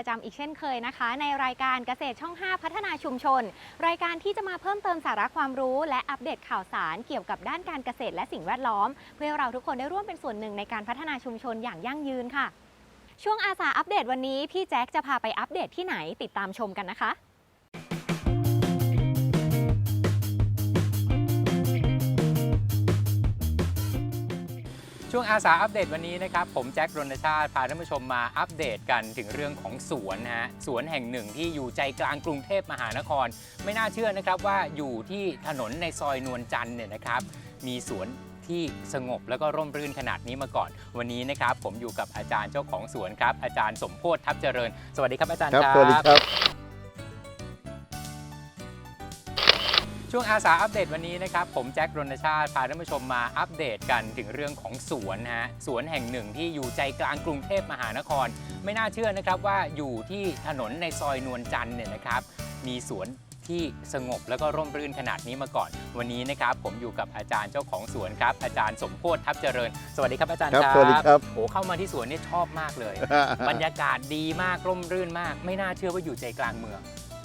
ประจำอีกเช่นเคยนะคะ ในรายการเกษตรช่อง 5 พัฒนาชุมชน รายการที่จะมาเพิ่มเติมสาระความรู้ และอัปเดตข่าวสารเกี่ยวกับด้านการเกษตรและสิ่งแวดล้อม เพื่อเราทุกคนได้ร่วมเป็นส่วนหนึ่งในการพัฒนาชุมชนอย่างยั่งยืนค่ะ ช่วงอาสาอัปเดตวันนี้พี่แจ็คจะพาไปอัปเดตที่ไหนติดตามชมกันนะคะ ช่วงอาสาอัปเดตวันนี้นะครับ ผมแจ็ครณชาติ พาท่านผู้ชมมาอัปเดตกันถึงเรื่องของสวนนะฮะสวนแห่งหนึ่งที่อยู่ใจกลางกรุงเทพมหานคร ไม่น่าเชื่อนะครับว่าอยู่ที่ถนนในซอยนวลจันทร์เนี่ยนะครับ มีสวนที่สงบแล้วก็ร่มรื่นขนาดนี้มาก่อน วันนี้นะครับ ผมอยู่กับอาจารย์เจ้าของสวนครับ อาจารย์สมโพธทัพเจริญ สวัสดีครับอาจารย์ครับครับสวัสดีครับ ช่วงอาสาอัปเดตวันนี้นะครับ ผมแจ็ครณชาติ พาท่านผู้ชมมาอัปเดตกันถึงเรื่องของสวนนะฮะสวนแห่งหนึ่งที่อยู่ใจกลางกรุงเทพมหานคร ไม่น่าเชื่อนะครับว่าอยู่ที่ถนนในซอยนวลจันทร์เนี่ยนะครับ มีสวนที่สงบแล้วก็ร่มรื่นขนาดนี้มาก่อน วันนี้นะครับ ผมอยู่กับอาจารย์เจ้าของสวนครับ อาจารย์สมโพธทัพเจริญ สวัสดีครับอาจารย์ครับครับสวัสดีครับโอ้เข้ามาที่สวนเนี่ยชอบมากเลย บรรยากาศดีมากร่มรื่นมาก ไม่น่าเชื่อว่าอยู่ใจกลางเมือง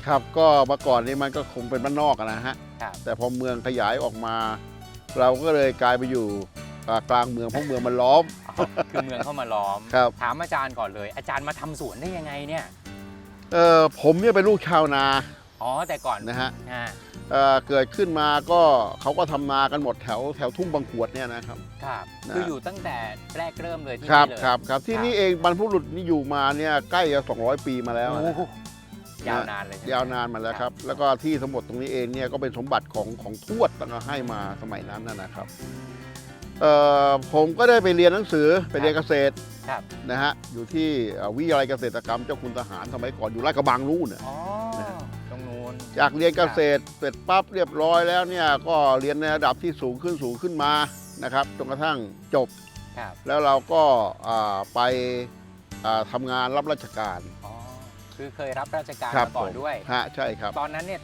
ครับก็เมื่อก่อนนี้มันก็คงเป็นบ้านนอกอะนะฮะครับ แต่พอเมืองขยายออกมา เราก็เลยกลายไปอยู่อ่ากลางเมืองเพราะเมืองมันล้อมอ๋อคือเมืองเข้ามาล้อม ครับ ถามอาจารย์ก่อนเลย อาจารย์มาทำสวนได้ยังไงเนี่ย เออผมเนี่ยเป็นลูกชาวนาอ๋อแต่ก่อนนะฮะอ่าเอ่อเกิดขึ้นมาก็เขาก็ทำนากันหมดแถวแถวทุ่งบางขวดเนี่ยนะครับ ครับ นะ คืออยู่ตั้งแต่แรกเริ่มเลยที่ครับนี่เลยครับครับที่นี่เองบรรพบุรุษนี่อยู่มาเนี่ยใกล้จะ200 ปีมาแล้วโอ้นะโห ยาวนานเลยใช่ไหม ยาวนานมาแล้วครับ แล้วก็ที่ทั้งหมดตรงนี้เองเนี่ยก็เป็นสมบัติของของทวดตั้งแต่ให้มาสมัยนั้นนะนะครับเอ่อผมก็ได้ไปเรียนหนังสือไปเรียนเกษตรครับ นะฮะอยู่ที่เอ่อวิทยาลัยเกษตรกรรมเจ้าคุณทหารสมัยก่อนอยู่ลาดกระบังนู่นน่ะ อ๋อตรงนู้น จากเรียนเกษตรเสร็จปั๊บเรียบร้อยแล้วเนี่ยก็เรียนในระดับที่สูงขึ้นสูงขึ้นมานะครับจนกระทั่งจบ ครับ แล้วเราก็อ่าไปอ่าทำงานรับราชการอ๋อ คือเคยรับราชการครับมาก่อนด้วย ฮะใช่ครับ ตอนนั้นเนี่ย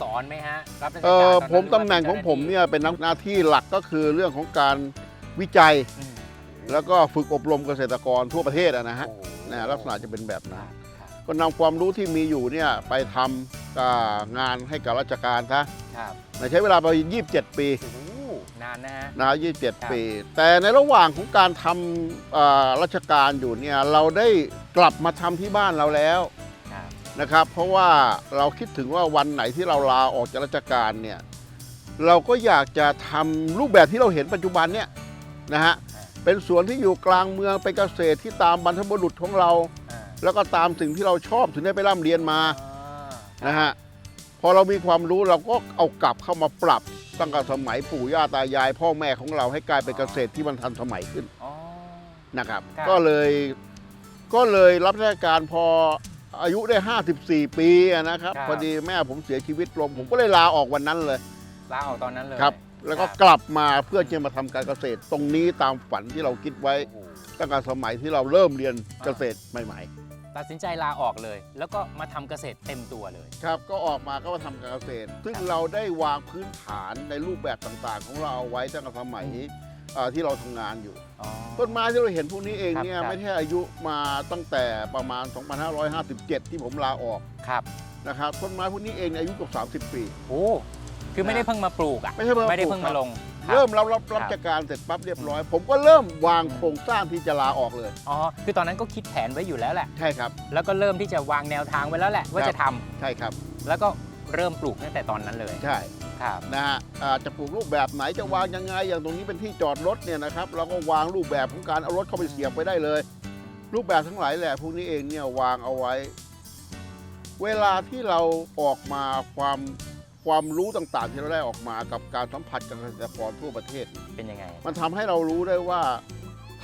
สอนไหมฮะ รับราชเอการอตอนนั้นผมรือตำว่าแหน่งของผมจ้าาที่เนี่ยเป็นหน้าที่หลักก็คือเรื่องของการวิจัย อืมแล้วก็ฝึกอบรมเกษตรกรทั่วประเทศอะนะฮะโอ้โหนะลักษณะจะเป็นแบบคนั้นรับครับก็นำความรู้ที่มีอยู่เนี่ยไปทำอ่างานให้กับราชการซะครับใช้เวลาไป 27 ปีโอ้โหนานนะฮะ นะครับ27 ปี แต่ในระหว่างของการทำอ่าราชการอยู่เนี่ยเราได้กลับมาทำที่บ้านเราแล้วครับ นะครับ เพราะว่าเราคิดถึงว่าวันไหนที่เราลาออกจากราชการเนี่ยเราก็อยากจะทำรูปแบบที่เราเห็นปัจจุบันเนี่ยนะฮะเป็นสวนที่อยู่กลางเมืองเป็นเกษตรที่ตามบรรพบุรุษของเราอ่าแล้วก็ตามสิ่งที่เราชอบถึงได้ไปร่ำเรียนมาอ่านะฮะพอเรามีความรู้เราก็เอากลับเข้ามาปรับตั้งแต่สมัยปู่ย่าตายาย พ่อแม่ของเราให้กลายเป็นเกษตรที่มันทันสมัยขึ้นอ๋อนะครับครับ ก็เลยก็เลยรับราชการพอ อายุได้ 54 ปีอะนะครับ พอดีแม่ผมเสียชีวิตลงผมก็เลยลาออกวันนั้นเลย ลาออกตอนนั้นเลยครับ แล้วก็กลับมาเพื่อจะมาทำการเกษตร ตรงนี้ตามฝันที่เราคิดไว้โอ้โหตั้งแต่สมัยที่เราเริ่มเรียนเกษตรใหม่ๆตัดสินใจลาออกเลย แล้วก็มาทำเกษตรเต็มตัวเลยครับ ก็ออกมาก็มาทำการเกษตร ซึ่งเราได้วางพื้นฐานในรูปแบบต่างๆ ของเราเอาไว้ตั้งแต่สมัยเอ่อที่เราทำงานอยู่อ๋อ ต้นไม้ที่เราเห็นพวกนี้เองเนี่ยครับ ไม่ใช่อายุมาตั้งแต่ประมาณ 2557 ที่ผมลาออกครับนะครับต้นไม้พวกนี้เองเนี่ยอายุเกือบ30 ปี โอ้คือไม่ได้เพิ่งมาปลูกอะไม่ใช่เพิ่งมาไม่ได้ปลูกเพิ่งมาครับลงคบ เริ่มรับรับครับรับ ราชการเสร็จปั๊บเรียบร้อย ผมก็เริ่มวางโครงสร้างที่จะลาออกเลย อ๋อคือตอนนั้นก็คิดแผนไว้อยู่แล้วแหละ ใช่ครับ แล้วก็เริ่มที่จะวางแนวทางไว้แล้วแหละว่าครับ จะทำใช่ครับ แล้วก็ เริ่มปลูกตั้งแต่ตอนนั้นเลยใช่ครับ นะฮะอ่าจะปลูกรูปแบบไหนจะวางยังไง อย่างตรงนี้เป็นที่จอดรถเนี่ยนะครับเราก็วางรูปแบบของการเอารถเข้าไปเสียบไว้ได้เลย รูปแบบทั้งหลายแหละพวกนี้เองเนี่ยวางเอาไว้ เวลาที่เราออกมาความความรู้ต่างๆ ที่เราได้ออกมากับการสัมผัสกับเกษตรกรทั่วประเทศ เป็นยังไง มันทำให้เรารู้ได้ว่า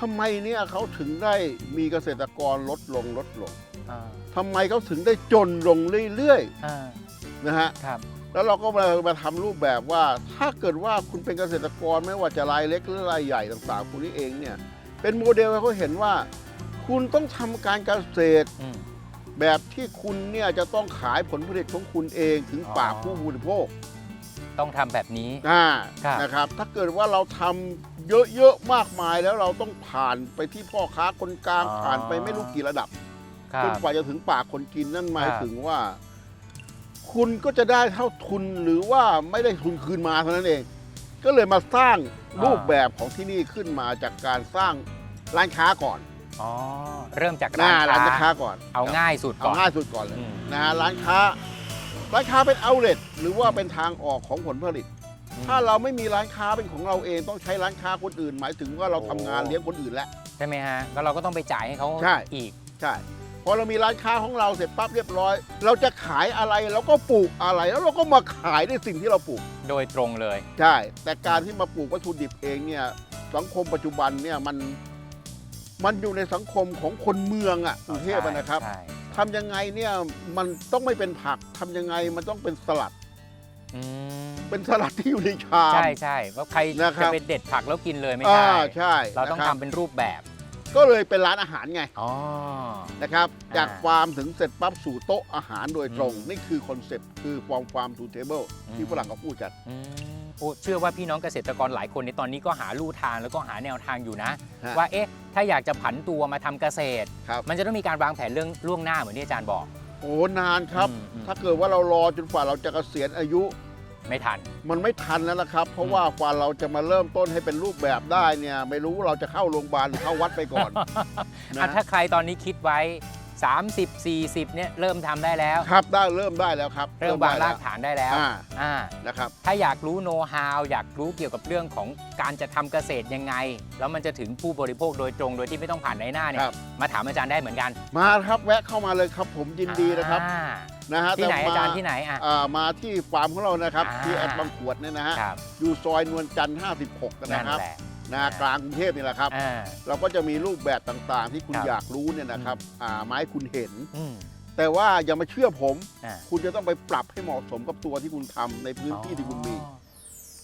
ทำไมเนี่ยเขาถึงได้มีเกษตรกรลดลงลดลงอ่าทำไมเขาถึงได้จนลงเรื่อยอ่าๆ นะฮะครับ แล้วเราก็มามาทำรูปแบบว่า ถ้าเกิดว่าคุณเป็นเกษตรกรไม่ว่าจะรายเล็กหรือรายใหญ่ต่างๆคุณนี่เองเนี่ยเป็นโมเดลให้เขาเห็นว่า คุณต้องทำการเกษตร อืม แบบที่คุณเนี่ยจะต้องขายผลผลิตของคุณเองถึงปากอ๋อผู้บริโภคต้องทำแบบนี้ อ่าครับ นะครับ ถ้าเกิดว่าเราทำเยอะๆมากมายแล้วเราต้องผ่านไปที่พ่อค้าคนกลางผ่านไปไม่รู้กี่ระดับ ครัจนบกว่าจะถึงปากคนกินนั่นหมายครับ ถึงว่า คุณก็จะได้เท่าทุนหรือว่าไม่ได้ทุนคืนมาเท่านั้นเอง ก็เลยมาสร้างรูปแบบของที่นี่ขึ้นมาจากการสร้างร้านค้าก่อนอ๋อเริ่มจากหร้าน้านร้านค้าค้าก่อน เอาง่ายสุดเอาก่อนง่ายสุดก่อนเลยอืมนะฮะร้านค้า ร้านค้าเป็นเอาเล t หรือว่าเป็นทางออกของผลผลิต ถ้าเราไม่มีร้านค้าเป็นของเราเองต้องใช้ร้านค้าคนอื่น หมายถึงว่าเราทำงานเลี้ยงคนอื่นแล้วใช่ไหมฮะก็เราก็ต้องไปจ่ายให้เขาใช่อีกใช่พ อเรามีร้านค้าของเราเสร็จปั๊บเรียบร้อย เราจะขายอะไรเราก็ปลูกอะไร แล้วเราก็มาขายในสิ่งที่เราปลูก โดยตรงเลย ใช่ แต่การที่มาปลูกวัตถุดิบเองเนี่ยสังคมปัจจุบันเนี่ยมันมันอยู่ในสังคมของคนเมืองอะกรุงเทพอะนะครับใช่ทำยังไงเนี่ยมันต้องไม่เป็นผักทำยังไงมันต้องเป็นสลัด อืมเป็นสลัดที่อยู่ในชาม ใช่ใช่ว่าใครนะครัจะบไปเด็ดผักแล้วกินเลยไม่อ่าได้ ใช่เราต้องนะคทำบเป็นรูปแบบ ก็เลยเป็นร้านอาหารไงอ๋อ นะครับ อ่า จากฟาร์มถึงเสร็จปั๊บสู่โต๊ะอาหารโดยตรงอืมนี่คือคอนเซปต์คือฟอร์มฟาร์มทูเทเบิลอืมที่ฝรั่งเขาพูดกัน อืมโอ้เชื่อว่าพี่น้องเกษตรกรหลายคนในตอนนี้ก็หาลู่ทางแล้วก็หาแนวทางอยู่นะ ฮะ ว่าเอ๊ะ ถ้าอยากจะผันตัวมาทำเกษตร ครับ มันจะต้องมีการวางแผนเรื่องล่วงหน้าเหมือนที่อาจารย์บอก โอ้นานครับ อืมอืม ถ้าเกิดว่าเรารอจนกว่าเราจะเกษียณอายุ ไม่ทัน มันไม่ทันแล้วนะครับ เพราะอืมว่ากว่าเราจะมาเริ่มต้นให้เป็นรูปแบบได้เนี่ย ไม่รู้เราจะเข้าโรงพยาบาลหรือเข้าวัดไปก่อนอะนะถ้าใครตอนนี้คิดไว้ 30 40เนี่ยเริ่มทำได้แล้ว ครับได้เริ่มได้แล้วครับเริ่มวางได้รากแล้วฐานได้แล้วอ่าอ่านะครับ ถ้าอยากรู้โน้ตฮาวอยากรู้เกี่ยวกับเรื่องของการจะทำเกษตรยังไง แล้วมันจะถึงผู้บริโภคโดยตรงโดยที่ไม่ต้องผ่านในหน้าเนี่คยรับ มาถามอาจารย์ได้เหมือนกันมาครับแวะเข้ามาเลยครับผมยินดีนะครับ อ่า นะฮะที่ไหนแต่อาจารย์มที่ไหนอะ อ่ามาที่ฟาร์มของเรานะครับอ่า ที่แอดบางขวดเนี่ยนะฮะครับอยู่ซอยนวลจันทร์56นั่นะนครับแหละนะกลางกรุงเทพนี่แหละครับ อ่า เราก็จะมีรูปแบบต่างๆ ที่คุณครับ อยากรู้เนี่ยนะครับอ่ามาให้คุณเห็น อืมแต่ว่าอย่ามาเชื่อผม อ่าคุณจะต้องไปปรับให้เหมาะสมกับตัวที่คุณทำในพื้นที่ที่คุณมี อ๋อ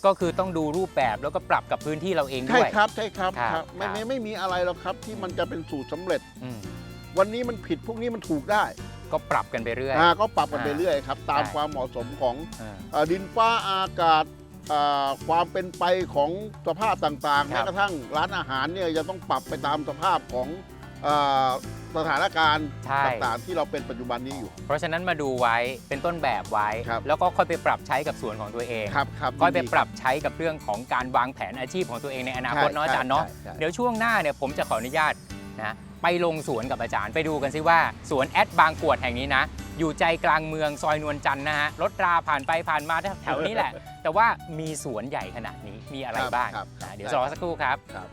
ก็คือต้องดูรูปแบบแล้วก็ปรับกับพื้นที่เราเองใช่ด้วย ครับใช่ครับครับครับไม่ครับ ไม่ไม่มีอะไรหรอกครับที่มันจะเป็นสูตรสำเร็จ อืมวันนี้มันผิดพวกนี้มันถูกได้ ก็ปรับกันไปเรื่อย อ่าก็ปรับกันไปอ่าเรื่อยครับ ตามใช่ ความเหมาะสมของอ่าเอ่อดินฟ้าอากาศอ่าความเป็นไปของสภาพต่างๆคแม้รับกระทั่งร้านอาหารเนี่ยจะต้องปรับไปตามสภาพของอ่าสถานการณ์ใช่ ต่างๆ ที่เราเป็นปัจจุบันนี้อยู่ เพราะฉะนั้นมาดูไว้เป็นต้นแบบไว้ ครับ แล้วก็ค่อยไปปรับใช้กับส่วนของตัวเองครับครับค่อยไปนดีปรับใช้กับเรื่องของการวางแผนอาชีพของตัวเองในอนาคตใช่เนาะอาจารย์เนาะใช่ใช่ เดี๋ยวช่วงหน้าเนี่ยผมจะขออนุญาตนะ ไปลงสวนกับอาจารย์ไปดูกันซิว่า สวนแอดบางกวดแห่งนี้นะ อยู่ใจกลางเมืองซอยนวลจันทร์นะฮะรถราผ่านไปผ่านมาแถวๆนี้แหละ แต่ว่ามีสวนใหญ่ขนาดนี้มีอะไรบ้างครับคนะรับเดี๋ยวรอสักครู่ครับ ครับ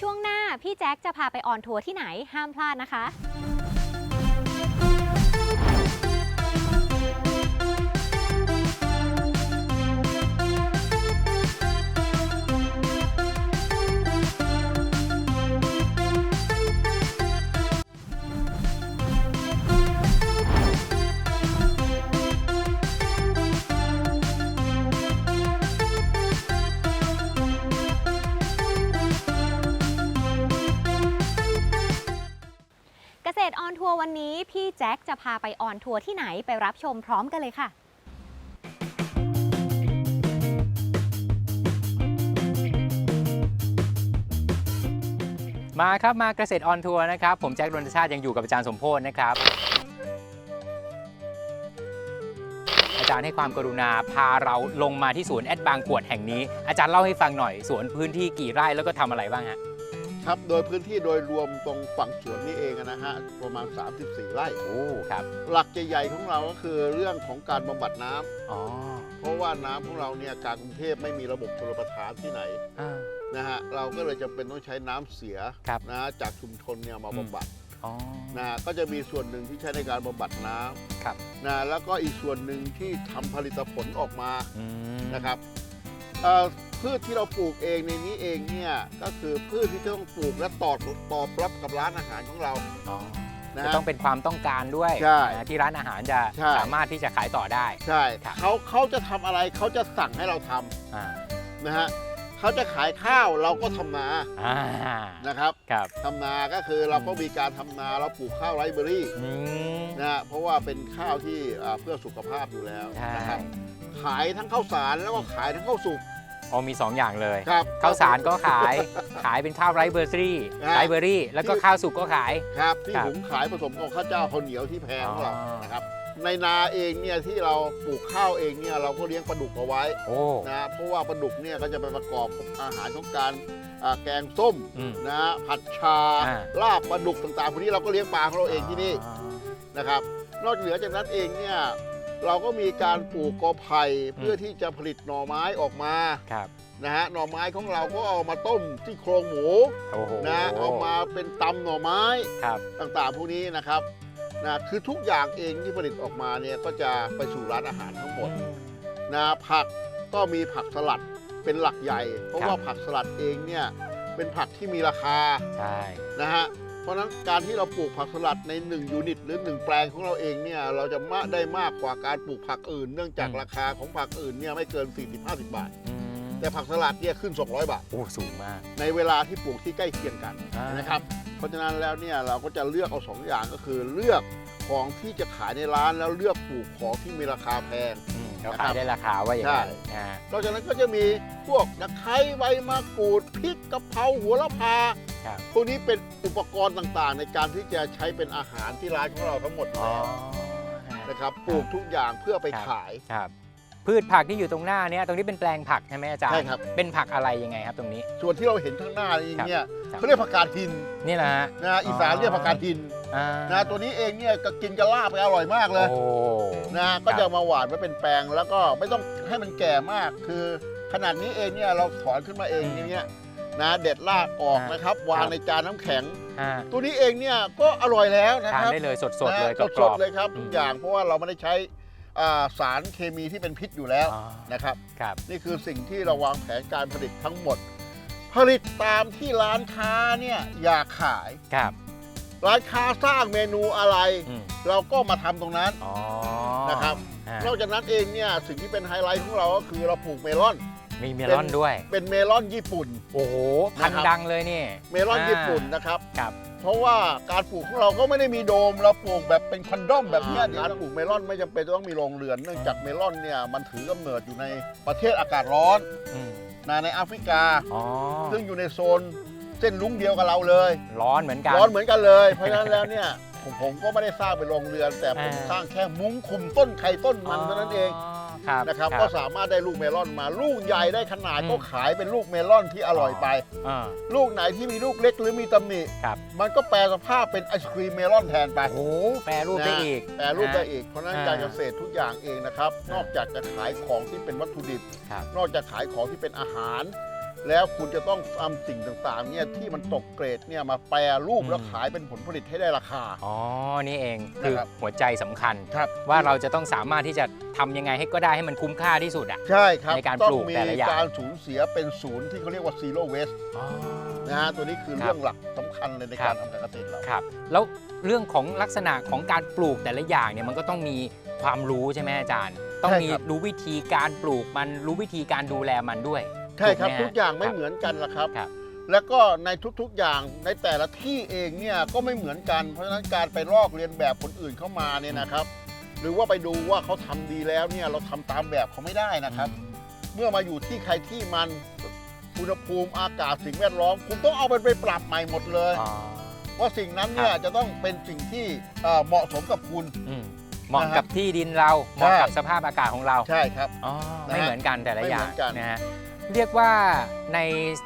ช่วงหน้าพี่แจ็คจะพาไปออนทัวร์ที่ไหนห้ามพลาดนะคะ แจ็คจะพาไปออนทัวร์ที่ไหนไปรับชมพร้อมกันเลยค่ะ มาครับมาเกษตรออนทัวร์นะครับ ผมแจ็คดนชาติยังอยู่กับอาจารย์สมโพธนะครับ อาจารย์ให้ความกรุณาพาเราลงมาที่สวนแอดบางกวดแห่งนี้ อาจารย์เล่าให้ฟังหน่อยสวนพื้นที่กี่ไร่แล้วก็ทำอะไรบ้างฮะ ครับโดยพื้นที่โดยรวมตรงฝั่งสวนนี่เองนะฮะประมาณ 34 ไร่โอ้ครับหลักใหญ่ๆของเราก็คือเรื่องของการบำบัดน้ำอ๋อเพราะว่าน้ำของเราเนี่ยกลางกรุงเทพไม่มีระบบชลประทานที่ไหนอ่า นะฮะเราก็เลยจำเป็นต้องใช้น้ำเสียครับ นะฮะจากชุมชนเนี่ยมาอืมบำบัดอ๋อ นะฮะก็จะมีส่วนหนึ่งที่ใช้ในการบำบัดน้ำครับนะแล้วก็อีกส่วนหนึ่งที่ทำผลิตผลออกมาอืมนะครับเอ่อ พืชที่เราปลูกเองในนี้เองเนี่ยก็คือพืชที่จะต้องปลูกและตอบตอบรับกับร้านอาหารของเราอ๋อนะจะฮะต้องเป็นความต้องการด้วยใช่นะที่ร้านอาหารจะใช่สามารถที่จะขายต่อได้ ใช่ครับเขาเขาจะทำอะไรเขาจะสั่งให้เราทำอ่านะฮะเขาจะขายข้าวเราก็ทำนาอ่านะครับครับทำนาก็คือเราก็มีการทำนาเราปลูกข้าวไรซ์เบอรี่อืมนะฮะเพราะว่าเป็นข้าวที่อ่าเพื่อสุขภาพอยู่แล้วใช่นะครับขายทั้งข้าวสารแล้วก็ขายทั้งข้าวสุก อ๋อมี 2 อย่างเลย ครับ ข้าวสารก็ขาย ขายเป็นข้าวไรซ์เบอร์รี่อ่า ไรซ์เบอร์รี่ แล้วก็ที่ข้าวสุกก็ขาย ครับที่ครับหุงขายผสมกับข้าวเจ้าข้าวเหนียวที่แพงของเราอ๋อ นะครับในนาเองเนี่ยที่เราปลูกข้าวเองเนี่ยเราก็เลี้ยงปลาดุกเอาไว้โอ้นะเพราะว่าปลาดุกเนี่ยก็จะไปประกอบอาหารของการอ่าแกงส้มอืม นะผัดชาอ่า ลาบปลาดุกต่างๆพวกนี้เราก็เลี้ยงปลาของเราเองที่นี่อ๋อนะครับนอกเหนือจากนั้นเองเนี่ย เราก็มีการปลูกกอไผ่เพื่อที่จะผลิตหน่อไม้ออกมาครับนะฮะหน่อไม้ของเราก็เอามาต้มที่โครงหมูโอ้โหนะเอามาเป็นตำหน่อไม้ครับต่างๆพวกนี้นะครับนะคือทุกอย่างเองที่ผลิตออกมาเนี่ยก็จะไปสู่ร้านอาหารทั้งหมดนะผักก็มีผักสลัดเป็นหลักใหญ่ เพราะครับว่าผักสลัดเองเนี่ยเป็นผักที่มีราคาใช่นะฮะ เพราะฉะนั้นการที่เราปลูกผักสลัดใน 1 ยูนิต หรือ 1 แปลงของเราเองเนี่ยเราจะมาได้มากกว่าการปลูกผักอื่น เนื่องจากราคาของผักอื่นเนี่ยไม่เกิน 40-50 บาทอืมแต่ผักสลัดเนี่ยขึ้น 200 บาท โอ้สูงมาก ในเวลาที่ปลูกที่ใกล้เคียงกันอ่าน นะครับ เพราะฉะนั้นแล้วเนี่ยเราก็จะเลือกเอาสองอย่างก็คือเลือกของที่จะขายในร้านแล้วเลือกปลูกของที่มีราคาแพง อืม เขานะครับขายได้ราคาว่าอย่างนั้นใช่นะฮะนอกจากนั้นก็จะมีพวกตะไคร้ใบมะกรูดพริกกะเพราหัวละพาครับพวกนี้เป็นอุปกรณ์ต่างๆ ในการที่จะใช้เป็นอาหารที่ร้านของเราทั้งหมดอ๋อแล้วนะครับปลูกทุกอย่างเพื่อไปครับ ขาย ครับ พืชผักที่อยู่ตรงหน้าเนี้ยตรงนี้เป็นแปลงผักใช่ไหมอาจารย์ใช่ครับ เป็นผักอะไรยังไงครับตรงนี้ ส่วนที่เราเห็นข้างหน้านี่เนี่ยครับ เขาเรียกผักกาดหินนี่แหละฮะนะอีสานอ๋อเรียกผักกาดหิน อ่านะตัวนี้เองเนี่ยก็กินกระลาบไปอร่อยมากเลยโอ้นะก็จะมาหวานไว้เป็นแปลงแล้วก็ไม่ต้องให้มันแก่มาก คือขนาดนี้เองเนี่ยเราถอนขึ้นมาเองอย่างเงี้ยนะเด็ดรากออกนะครับวางในจานน้ำแข็ง อ่าตัวนี้เองเนี่ยก็อร่อยแล้วนะทานครับ ได้เลยสดๆเลยนะกรสอดบ ๆเลยครับอืม ทุกอย่างเพราะว่าเราไม่ได้ใช้อ่าสารเคมีที่เป็นพิษอยู่แล้วๆอ๋อนะครับ ครับ นี่คือสิ่งที่เราวางแผนการผลิตทั้งหมด ผลิตตามที่ร้านค้าเนี่ยอยากขาย ครับ ร้านค้าสร้างเมนูอะไร อืม เราก็มาทำตรงนั้นอ๋อนะครับ อ่านอกจากนั้นเองเนี่ยสิ่งที่เป็นไฮไลท์ของเราก็คือเราปลูกเมลอน มีเมลอนด้วย เป็นเมลอนญี่ปุ่น โอ้โห พันนะครับ ดังเลยนี่เมลอนญี่ปุ่นนะครับ ครับ เพราะว่าการปลูกของเราก็ไม่ได้มีโดม เราปลูกแบบเป็นคอนดอมแบบเนี้ยอ่าการปลูกเมลอนไม่จำเป็นจะต้องมีโรงเรือน เนื่องจากเมลอนเนี่ยมันถือกำเนิดอยู่ในประเทศอากาศร้อนอืมนะในแอฟริกา อ๋อ ซึ่งอยู่ในโซน เส้นลุงเดียวกับเราเลย ร้อนเหมือนกัน ร้อนเหมือนกันเลย เพราะฉะนั้นแล้วเนี่ยผมผมก็ไม่ได้สร้างเป็นโรงเรือน แต่ผมอ่าสร้างแค่มุ้งคุมต้นไข่ต้นมันเท่านั้นเองครับนะครับคก็รับสามารถได้ลูกเมลอนมา ลูกใหญ่ได้ขนาดอืมก็ขายเป็นลูกเมลอนที่อร่อยไป อ่า ลูกไหนที่มีลูกเล็กหรือมีตำหนิ ครับ มันก็แปลสภาพเป็นไอศครีมเมลอนแทนไป โอ้โหแปรรูปได้อีก แปรรูปได้อีก เพราะฉะนั้นอ่าการเกษตรทุกอย่างเองนะครับอ่านนอกจากจะขายของที่เป็นวัตถุดิบ ครับนอกจากขายของที่เป็นอาหาร แล้วคุณจะต้องทำสิ่งต่างๆเนี่ยที่มันตกเกรดเนี่ยมาแปรรูปอืมแล้วขายเป็นผลผลิตให้ได้ราคา อ๋อ นี่เองคือนะครับ หัวใจสำคัญ ครับว่าเราจะต้องสามารถที่จะทำยังไงให้ก็ได้ให้มันคุ้มค่าที่สุดอะ ใช่ครับในการต้อปลูงกมีแต่ละอย่าง การสูญเสียเป็นศูนย์ที่เขาเรียกว่า zero waste อ๋อนะฮะตัวนี้คือครับเรื่องหลักสำคัญเลยในครัการบทำการเกษตรเรา ครับ แล้วเรื่องของลักษณะของการปลูกแต่ละอย่างเนี่ยมันก็ต้องมีความรู้ใช่ไหมอาจารย์ ต้องใช่มีครับ รู้วิธีการปลูกมันรู้วิธีการดูแลมันด้วยใช่ครับถูกไหมฮะทุกอย่างไม่ครับเหมือนกันละครับครับ แล้วก็ในทุกๆอย่างในแต่ละที่เองเนี่ยก็ไม่เหมือนกันเพราะฉะนั้นการไปลอกเรียนแบบคนอื่นเข้ามาเนี่ยนะครับ หรือว่าไปดูว่าเขาทำดีแล้วเนี่ยเราทำตามแบบเขาไม่ได้นะครับ เมื่อมาอยู่ที่ใครที่มันอุณหภูมิอากาศสิ่งแวดล้อม คุณต้องเอามันไปปรับใหม่หมดเลยอ๋อว่าสิ่งนั้นเนี่ยครับจะต้องเป็นสิ่งที่เอ่อเหมาะสมกับคุณอืมเหมาะนะฮะกับที่ดินเราเหมาะใช่กับสภาพอากาศของเราใช่ครับอ๋อนะฮะไม่เหมือนกันแต่ละไม่อเหย่ามืงอนกันนะฮะ เรียกว่าใน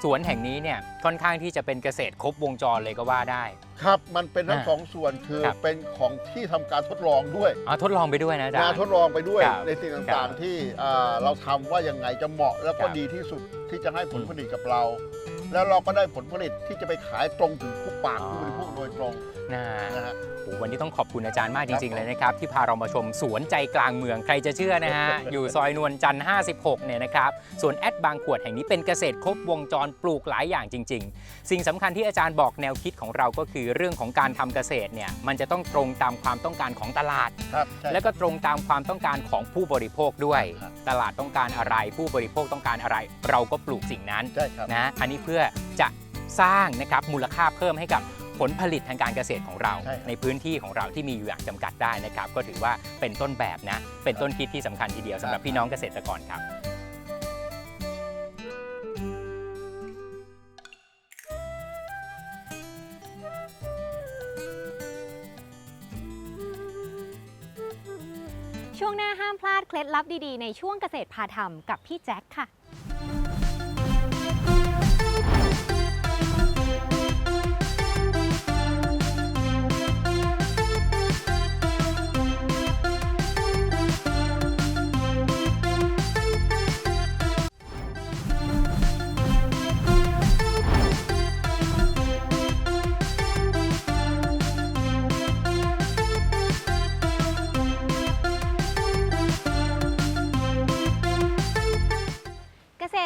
สวนแห่งนี้เนี่ยค่อนข้างที่จะเป็นเกษตรครบวงจรเลยก็ว่าได้ ครับมันเป็นทั้งอ่าสองส่วนคือครับ เป็นของที่ทำการทดลองด้วยอ๋อทดลองไปด้วยนะอาจารนะย์ทดลองไปด้วยครับในสิ่งครัต่างบๆที่เอ่อเราทำว่ายังไงจะเหมาะแล้วก็ครับดีที่สุดที่จะให้ผลอืมผลิตกับเรา แล้วเราก็ได้ผลผลิตที่จะไปขายตรงถึงผู้ปากอ๋อ ผู้บริโภคโดยตรง นะนะฮะ โอ้วันนี้ต้องขอบคุณอาจารย์มากจริงๆครับเลยนะครับ ที่พาเรามาชมสวนใจกลางเมืองใครจะเชื่อนะฮะ อยู่ซอยนวลจันทร์56 เนี่ยนะครับสวนแอดบางขวดแห่งนี้เป็นเกษตรครบวงจรปลูกหลายอย่างจริง ๆ สิ่งสำคัญที่อาจารย์บอกแนวคิดของเราก็คือเรื่องของการทำเกษตรเนี่ยมันจะต้องตรงตามความต้องการของตลาด ครับใช่ และก็ตรงตามความต้องการของผู้บริโภคด้วย ครับ ตลาดต้องการอะไรผู้บริโภคต้องการอะไร เราก็ปลูกสิ่งนั้น ใช่ครับ นะอันนี้เพื่อจะสร้างนะครับมูลค่าเพิ่มให้กับ ผลผลิตทางการเกษตรของเรา ใช่ครับในพื้นที่ของเราที่มีอยู่อย่างจำกัดได้นะครับ ก็ถือว่าเป็นต้นแบบนะ เป็นต้นคิดที่สำคัญทีเดียวสำหรับพี่น้องเกษตรกรครับ ช่วงหน้าห้ามพลาดเคล็ดลับดีๆ ในช่วงเกษตรพาทำกับพี่แจ็คค่ะ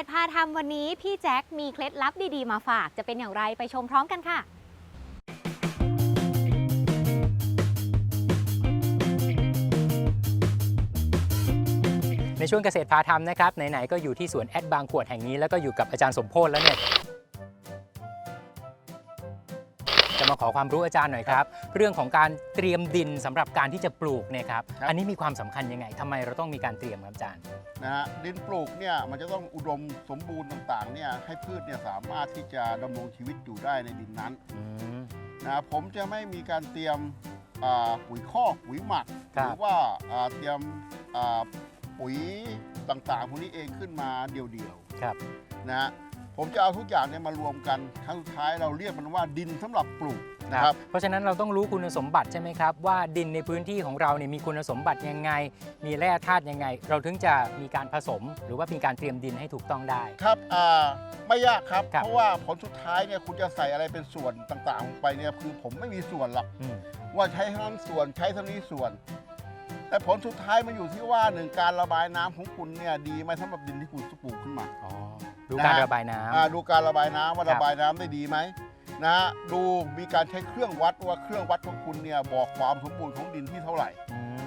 ษตรพาทำวันนี้พี่แจ็คมีเคล็ดลับดีๆ มาฝากจะเป็นอย่างไรไปชมพร้อมกันค่ะในช่วงเกษตรพาทำนะครับไหนๆก็อยู่ที่สวนแอดบางขวดแห่งนี้แล้วก็อยู่กับอาจารย์สมโพธแล้วเนี่ย จะมาขอความรู้อาจารย์หน่อยครับ เรื่องของการเตรียมดินสำหรับการที่จะปลูกเนี่ยครับครับอันนี้มีความสำคัญยังไงทำไมเราต้องมีการเตรียมครับอาจารย์นะฮะดินปลูกเนี่ยมันจะต้องอุดมสมบูรณ์ต่างๆเนี่ยให้พืชเนี่ยสามารถที่จะดำรงชีวิตอยู่ได้ในดินนั้นอืมนะผมจะไม่มีการเตรียมอ่าปุ๋ยคอกปุ๋ยหมักครัหบรือว่าอ่าเตรียมอ่าปุ๋ยต่างๆพวกนี้เองขึ้นมาเดี่ยวครับๆนะฮะ ผมจะเอาทุกอย่างเนี่ยมารวมกันครั้งสุดท้ายเราเรียกมันว่าดินสำหรับปลูกนะครับ เพราะฉะนั้นเราต้องรู้คุณสมบัติใช่ไหมครับ ว่าดินในพื้นที่ของเราเนี่ยมีคุณสมบัติยังไง มีแร่ธาตุยังไง เราถึงจะมีการผสม หรือว่ามีการเตรียมดินให้ถูกต้องได้ ครับอ่าไม่ยากครับ ครับเพราะว่าผลสุดท้ายเนี่ยคุณจะใส่อะไรเป็นส่วนต่างๆลงไปเนี่ยคือผมไม่มีส่วนหรอกอืม ว่าใช้เท่านั้นส่วนใช้เท่านี้ส่วน แต่ผลสุดท้ายมันอยู่ที่ว่าหนึ่งการระบายน้ำของคุณเนี่ยดีไหมสำหรับดินที่คุณจะปลูกขึ้นมาอ๋อ ดูการนะฮะระบายน้ำ อ่าดูการระบายน้ำว่าครับ ระบายน้ำได้ดีไหมนะฮะดูมีการใช้เครื่องวัดว่าเครื่องวัดของคุณเนี่ยบอกความสมบูรณ์ของดินที่เท่าไหร่อืม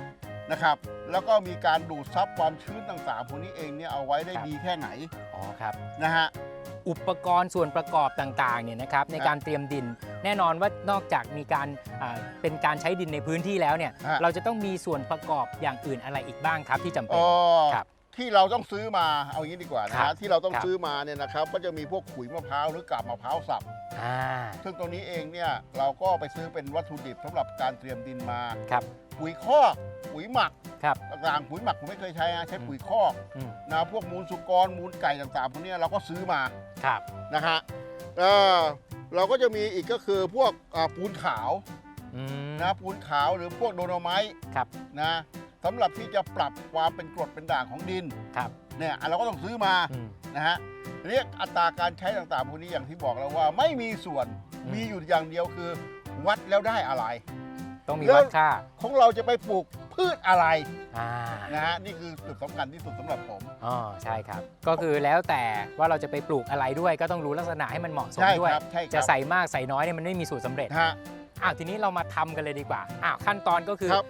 นะครับ แล้วก็มีการดูดซับความชื้นต่างๆพวกนี้เองเนี่ยเอาไว้ได้ครับ ดีแค่ไหนอ๋อครับ นะฮะ อุปกรณ์ส่วนประกอบต่างๆเนี่ยนะครับในการเตรียมดิน แน่นอนว่านอกจากมีการอ่าเป็นการใช้ดินในพื้นที่แล้วเนี่ยฮะ เราจะต้องมีส่วนประกอบอย่างอื่นอะไรอีกบ้างครับที่จำเป็อ๋นอครับ ที่เราต้องซื้อมาเอาอย่างนี้ดีกว่านะครัฮะบที่เราต้องครับ ซื้อมาเนี่ยนะครับก็จะมีพวกขุยมะพร้าวหรือกาบมะพร้าวสับ อ่าซึ่งตรงนี้เองเนี่ยเราก็ไปซื้อเป็นวัตถุดิบสำหรับการเตรียมดินมา ครับปุ๋ยคอกปุ๋ยหมักครับ ต่างๆปุ๋ยหมักผมไม่เคยใช้นะใช้อืม ปุ๋ยคอกอืมนะพวกมูลสุกรมูลไก่ต่างๆพวกเนี้ยเราก็ซื้อมาครับนะฮะเออเราก็จะมีอีกก็คือพวกอ่าปูนขาวอืมนะปูนขาวหรือพวกโดโนไมต์ครับนะ สำหรับที่จะปรับความเป็นกรดเป็นด่างของดินครับเนี่ยเราก็ต้องซื้อมาอืม นะฮะเรียกอัตราการใช้ต่างๆพวกนี้อย่างที่บอกแล้วว่าไม่มีส่วนอืม มีอยู่อย่างเดียวคือ วัดแล้วได้อะไร ต้องมีแล้ววัดค่าของเราจะไปปลูกพืชอะไรอ่านะฮะนี่คือจุดสำคัญที่สุดสำหรับผม อ๋อใช่ครับ ก็คือแล้วแต่ว่าเราจะไปปลูกอะไรด้วยก็ต้องรู้ลักษณะให้มันเหมาะสมใช่ด้วย ครับใช่ครับ จะใส่มากใส่น้อยเนี่ยมันไม่มีสูตรสำเร็จ ฮะ อ้าวทีนี้เรามาทำกันเลยดีกว่า อ้าวขั้นตอนก็คือ ครับ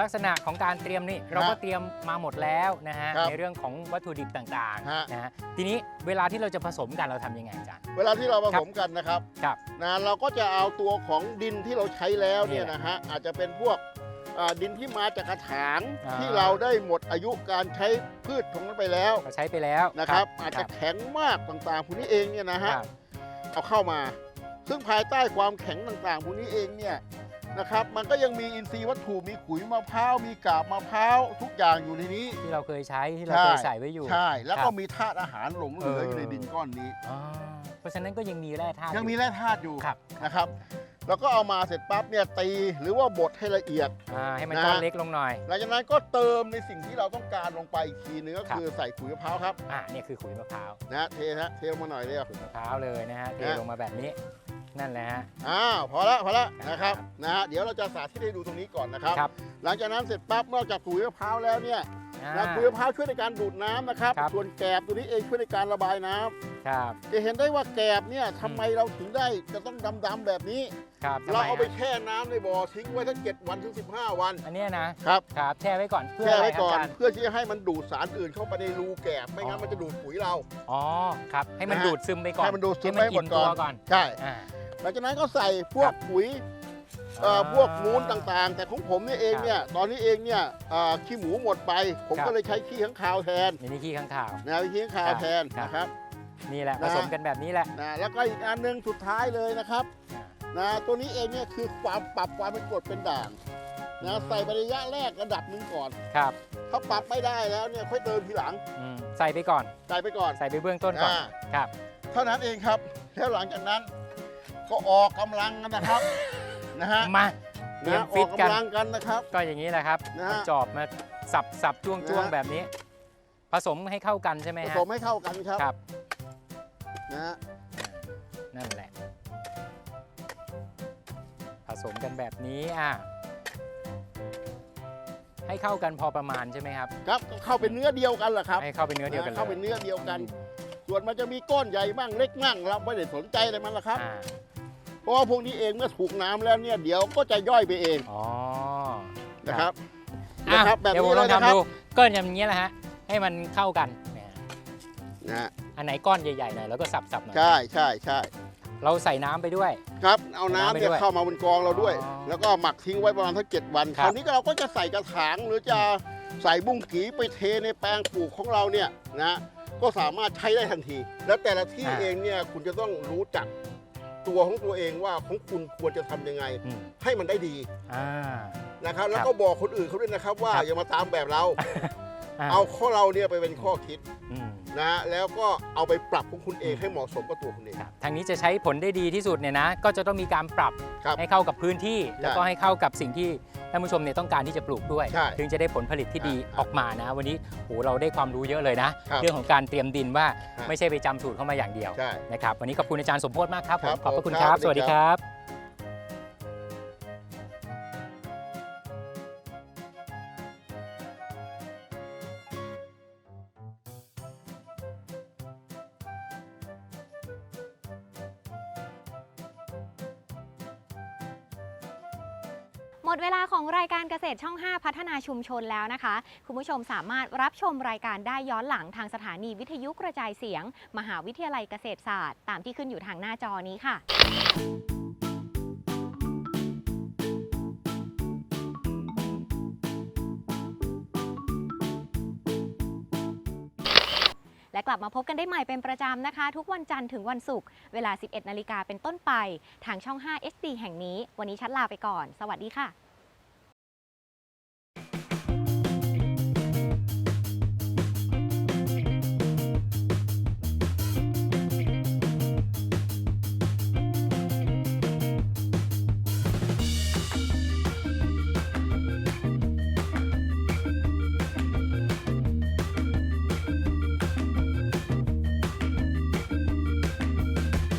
ลักษณะของการเตรียมนี่เราก็เตรียมมาหมดแล้วนะฮะครับในเรื่องของวัตถุดิบต่างฮะ ๆนะฮะทีนี้เวลาที่เราจะผสมกันเราทำยังไงอาจารย์ เวลาที่เราผสมกันนะครับครับ นะเราก็จะเอาตัวของดินที่เราใช้แล้วเนี่ยนี่แหละนะฮะอาจจะเป็นพวกอ่าดินที่มาจากกระถางอ่า ที่เราได้หมดอายุการใช้พืชตรงนั้นไปแล้วเราใช้ไปแล้วนะครับ อาจจะแข็งมากต่างๆพวกนี้เองเนี่ยนะฮะ ครับ เอาเข้ามา ซึ่งภายใต้ความแข็งต่างๆพวกนี้เองเนี่ย นะครับ มันก็ยังมีอินทรีย์วัตถุมีขุยมะพร้าวมีกาบมะพร้าวทุกอย่างอยู่ในนี้ ที่เราเคยใช้ที่เราใช่เคยใส่ไว้อยู่ ใช่ แล้วครัก็บมีธาตุอาหารหลงเหลือเออออยู่ในดินก้อนนี้อ๋อเพราะฉะนั้นก็ยังมีแร่ธาตุยังมีอแร่ธาตุอยู่ครับนะครับแล้วก็เอามาเสร็จปั๊บเนี่ยตีหรือว่าบดให้ละเอียดอ่าให้มันนะก้อนเล็กลงหน่อย หลังจากนั้นก็เติมในสิ่งที่เราต้องการลงไปอีกทีนึงก็ครับคือใส่ขุยมะพร้าวครับ อ่าเนี่ยคือขุยมะพร้าวนะเทนะเทลงมาหน่อยเดียวขุยมะพร้าวเลยนะฮะเทนะลงมาแบบนี้ นั่นแหละฮะ อ้าวพอละพอละนะครับครับนะฮะเดี๋ยวเราจะสาธิตให้ดูตรงนี้ก่อนนะครับ ครับ หลังจากนั้นเสร็จปั๊บนอกจากขุยมะพร้าวแล้วเนี่ยอ่า นะขุยมะพร้าวช่วยในการดูดน้ำนะครับ ครับ ส่วนแกบตัวนี้เองช่วยในการระบายน้ำครับ จะเห็นได้ว่าแกบเนี่ยทำไมเราถึงได้จะต้องดำๆแบบนี้ ครับทำเราไมเอาไปฮะแช่น้ำในบ่อทิ้งไว้ทั้ง7วันถึง 15 วันอันเนี้ยนะ ครับครับ แช่ไว้ก่อน เพื่อแช่อะไรไว้ครับก่อนอาจารย์ เพื่อที่จะให้มันดูดสารอื่นเข้าไปในรูแกบไม่งั้อ๋นอ มันจะดูดปุ๋ยเรา อ๋อ ครับ ให้มันนะฮะดูดซึมไปก่อนให้มันดูดซึมให้ไปหมดตัวก่อนก่อน ใช่ อ่า หลังจากนั้นก็ใส่พวครักบปุ๋ยเอ่ออ่าพวกมูลต่างๆ แต่ของผมเนี่ยเองเนี่ยตอนนี้เองเนี่ยเอ่อขี้หมูหมดไป ผมครับก็เลยใช้ขี้ข้างคาวแทนมินิขี้ข้างข่าว นะขี้ข้างคาวแทนครับ นะครับ นี่แหละนะผสมกันแบบนี้แหละนะแล้วก็อีกอันหนึงสุดท้ายเลยนะครับอ่านะตัวนี้เองเนี่ยคือความปรับความเป็นกรดเป็นด่างนะใส่ไประยะแรกระดับหนึ่งก่อน ครับถ้าปรับไม่ได้แล้วเนี่ยค่อยเติมทีหลังอืมใส่ไปก่อน ใส่ไปก่อนใส่ไปเบื้องต้นก่อนอ่าครับ เท่านั้นเองครับแล้วหลังจากนั้น ก็ออกกำลังกันนะครับนะฮะมาเตรียมนะอฟิอตกกันกำลังกันนะครับ ก็อย่างนี้แหละครับนะฮะเอาจอบมาสับสับจ้วงจ้วงนะฮะ แบบนี้ ผสมให้เข้ากันใช่ไหมผฮะสมให้เข้ากันครับครับ นะฮะนั่นแหละ ผสมกันแบบนี้อะให้เข้ากันพอประมาณใช่ไหมครับ ครับก็เข้าเป็นเนื้อเดียวกันแหละครับให้เข้าเป็นเนื้อเดียวกันนะเลยเข้าเป็นเนื้อเดียวกัน ส่วนมันจะมีก้อนใหญ่บ้างเล็กบ้างเราไม่ได้สนใจอะไรมันหรอกครับ อ่าเพ ราะว่าพวกนี้เองเมื่อถูกน้ำแล้วเนี่ยเดี๋ยวก็จะย่อยไปเองอ๋อนะครับอะนะครับแบบเดี๋ยวผนี้มลเลองยนะคทำรับดูก็อย่างนี้แหละฮะ ให้มันเข้ากันเนี่ยนะฮะอันไหนก้อนใหญ่ๆหน่อยแล้วก็สับๆหน่อยใช่ใช่ใช่เราใส่น้ำไปด้วย ครับ เอาน้ำเอาน้ำไปเนี่ยด้วยเข้ามาบนกองเราด้วย อ๋อแล้วก็หมักทิ้งไว้ประมาณสักเจ็ดวันคครับราวนี้ก็เราก็จะใส่กระถางหรือจะใส่บุ้งกีไปเทในแปลงปลูกของเราเนี่ยนะก็สามารถใช้ได้ทันที แล้วแต่ละที่อ่าเองเนี่ยคุณจะต้องรู้จัก ตัวของตัวเองว่าของคุณควรจะทำยังไง อืมให้มันได้ดีอ่า นะครับ แล้วครับก็บอกคนอื่นเขาด้วยนะครับว่าครับ อย่ามาตามแบบเรา อ่า เอาข้อเราเนี่ยไปเป็นข้อคิดอืมนะแล้วก็เอาไปปรับของคุณเองให้เหมาะสมกับตัวคุณเอง ครับทางนี้จะใช้ผลได้ดีที่สุดเนี่ยนะก็จะต้องมีการปรับครับให้เข้ากับพื้นที่ แล้วก็ให้เข้ากับสิ่งที่ท่านผู้ชมเนี่ยต้องการที่จะปลูกด้วย ใช่ถึงจะได้ผลผลิตที่ดีครับออกมานะ วันนี้โหเราได้ความรู้เยอะเลยนะ ครับเรื่องของการเตรียมดินว่าครับ ไม่ใช่ไปจำสูตรเข้ามาอย่างเดียวใช่ นะครับวันนี้ขอบคุณอาจารย์สมโพธมากครับ ผมครับขอบพระคุณผมคครัรับบสวัสดีสวัสดีคครัรับบายการเกษตรช่อง 5 พัฒนาชุมชนแล้วนะคะ คุณผู้ชมสามารถรับชมรายการได้ย้อนหลังทางสถานีวิทยุกระจายเสียง มหาวิทยาลัยเกษตรศาสตร์ ตามที่ขึ้นอยู่ทางหน้าจอนี้ค่ะและกลับมาพบกันได้ใหม่เป็นประจำนะคะ ทุกวันจันทร์ถึงวันศุกร์เวลา 11 นาฬิกาเป็นต้นไป ทางช่อง 5 SD แห่งนี้ วันนี้ชัดลาไปก่อน สวัสดีค่ะ